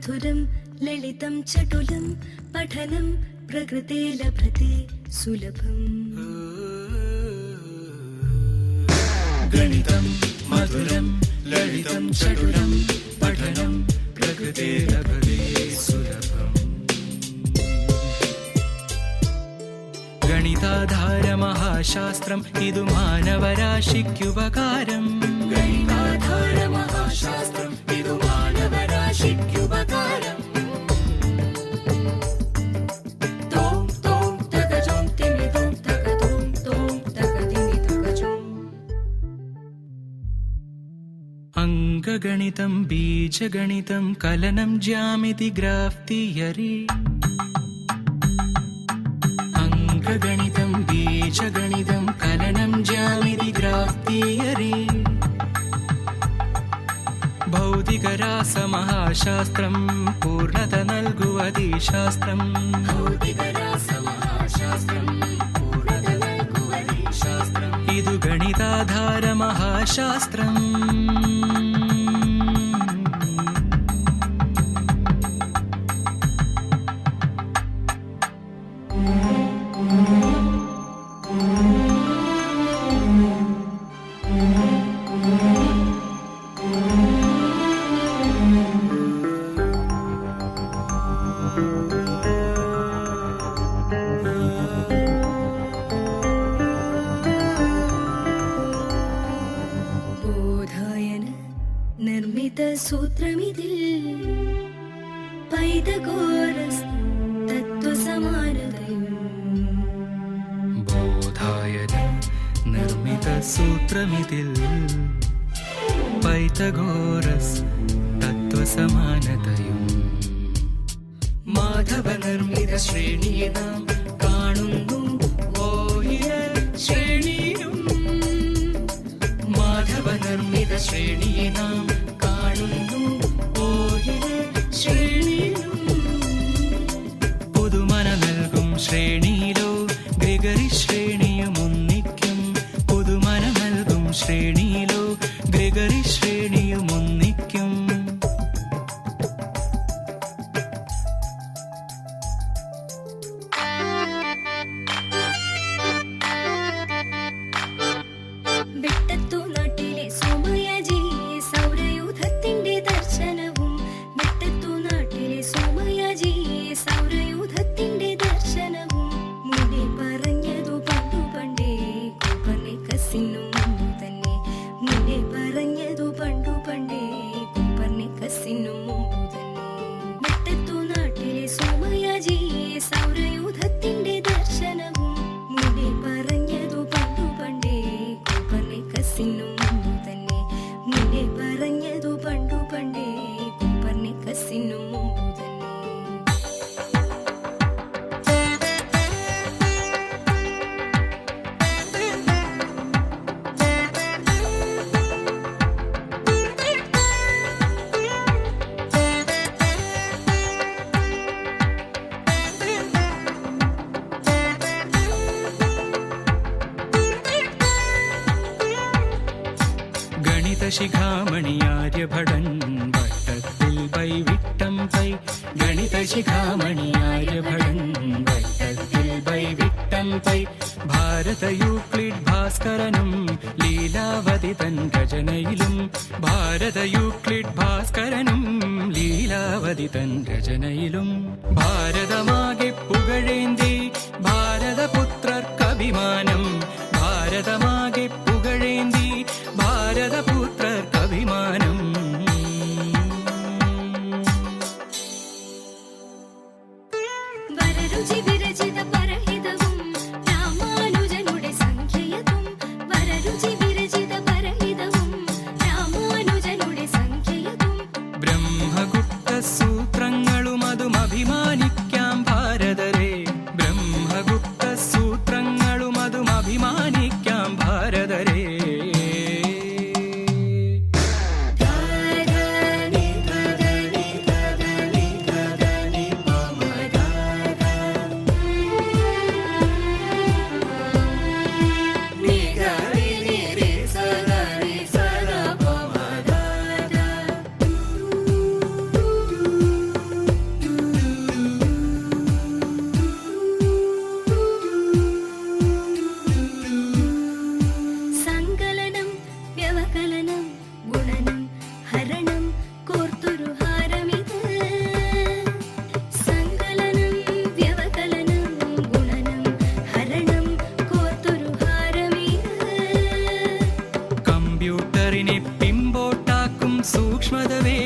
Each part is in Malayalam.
മധുരം ലളിതം ചടുലം പഠനം പ്രകൃതേ ലഭത്തെ സുലഭം. ഗണിതം മധുരം ലളിതം ചടുലം പഠനം പ്രകൃതി ലഭത്തെ സുലഭം. ഗണിതാധാര മഹാശാസ്ത്രം ഇതു മാനവരാശിക്കുപകാരം ഗണിതാധാര മഹാശാസ്ത്രം ഇതു മാനവരാശിക്കുപകാരം अङ्कगणितं बीजगणितं कलनं ज्यामिति ग्राफ्तियरि अङ्कगणितं बीजगणितं कलनं ज्यामिति ग्राफ्तियरि भौतिकरासमहाशास्त्रं पूर्णत नल्गुवति शास्त्रम् भौतिकरासमः ശാസ്ത്രം സൂത്രമിതിൽ പൈതഗോരസ് തത്വസമാനതയും ബോധായനം നിർമ്മിത സൂത്രമിതിൽ പൈതഗോരസ് തത്വസമാനതയും മാധവ നിർമ്മിത ശ്രേണിയെ നാം ಶ್ರೇಣಿ ഗണിത ശിഖാമണി ആര്യഭടൻ വട്ടത്തിൽ പൈ. ഗണിത ശിഖാമണി ആര്യഭടൻ വട്ടത്തിൽ പൈ. ഭാരത യൂക്ലിഡ് ഭാസ്കരനും ലീലാവതി തൻ രചനയിലും. ഭാരത യൂക്ലിഡ് ഭാസ്കരനും ലീലാവതി തൻ രചനയിലും. ഭാരതമാകെ പുകഴേന്തി ഭാരതപുത്രർക്കഭിമാനം ഭാരതമാകെ Christmas. సూక్ష్మదమే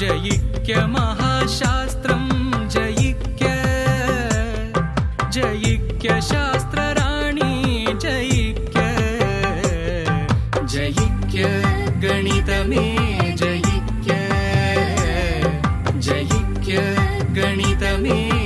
जयिक्य महाशास्त्र महाशास्त्रं जयिक्य जयिक्य शास्त्रराणी जयिक्य जयिक्य गणितमे जयिक्य जयिक्य गणितमे।